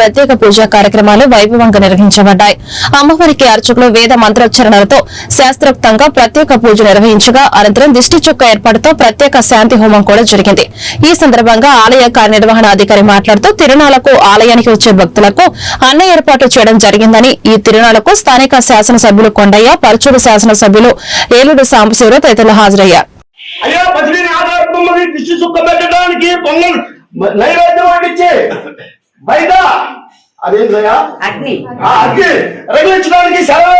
ప్రత్యేక పూజా కార్యక్రమాలు వైభవంగా నిర్వహించబడ్డాయి. అమ్మవారికి అర్చకులు వేద మంత్రోచ్చరణలతో శాస్త్రోక్తంగా ప్రత్యేక పూజ నిర్వహించగా అనంతరం దిష్టి చుక్క ఏర్పాటుతో ప్రత్యేక శాంతి హోమం కూడా జరిగింది. ఈ సందర్భంగా ఆలయ కార్యనిర్వహణాధికారి మాట్లాడుతూ తిరునాళ్ళకు ఆలయానికి వచ్చే భక్తులకు అన్న ఏర్పాటు చేయడం జరిగిందని ఈ తిరునాళ్ళకు స్థానిక శాసనసభ్యులు కొండయ్య పరచూరు శాసనసభ్యులు ఏలూరు సాంబశివరావు తదితరులు హాజరయ్యారు. అయ్యా బదిలీని ఆధార దిష్టి చుక్క పెట్టడానికి పొంగల్ నైవేద్యం వండించి బయట అదేంటయ్యా అగ్ని. ఆ అగ్ని. రగిలించడానికి సెలవు